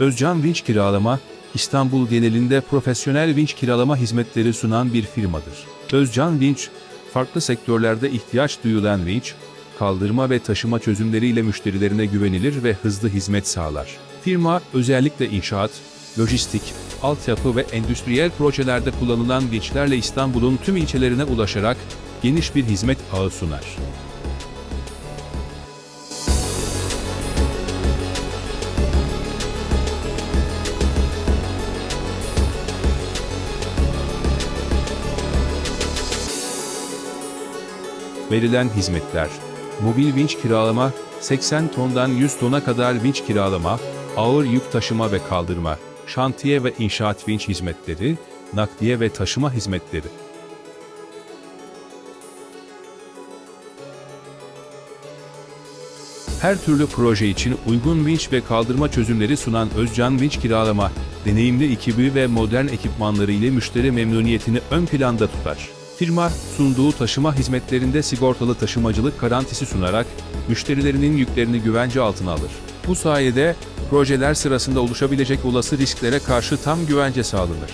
Özcan Vinç Kiralama, İstanbul genelinde profesyonel vinç kiralama hizmetleri sunan bir firmadır. Özcan Vinç, farklı sektörlerde ihtiyaç duyulan vinç, kaldırma ve taşıma çözümleriyle müşterilerine güvenilir ve hızlı hizmet sağlar. Firma özellikle inşaat, lojistik, altyapı ve endüstriyel projelerde kullanılan vinçlerle İstanbul'un tüm ilçelerine ulaşarak geniş bir hizmet ağı sunar. Verilen hizmetler Mobil vinç kiralama, 80 tondan 100 tona kadar vinç kiralama, ağır yük taşıma ve kaldırma, şantiye ve inşaat vinç hizmetleri, nakliye ve taşıma hizmetleri. Her türlü proje için uygun vinç ve kaldırma çözümleri sunan Özcan Vinç Kiralama, deneyimli ekibi ve modern ekipmanları ile müşteri memnuniyetini ön planda tutar. Firma, sunduğu taşıma hizmetlerinde sigortalı taşımacılık garantisi sunarak, müşterilerinin yüklerini güvence altına alır. Bu sayede, projeler sırasında oluşabilecek olası risklere karşı tam güvence sağlanır.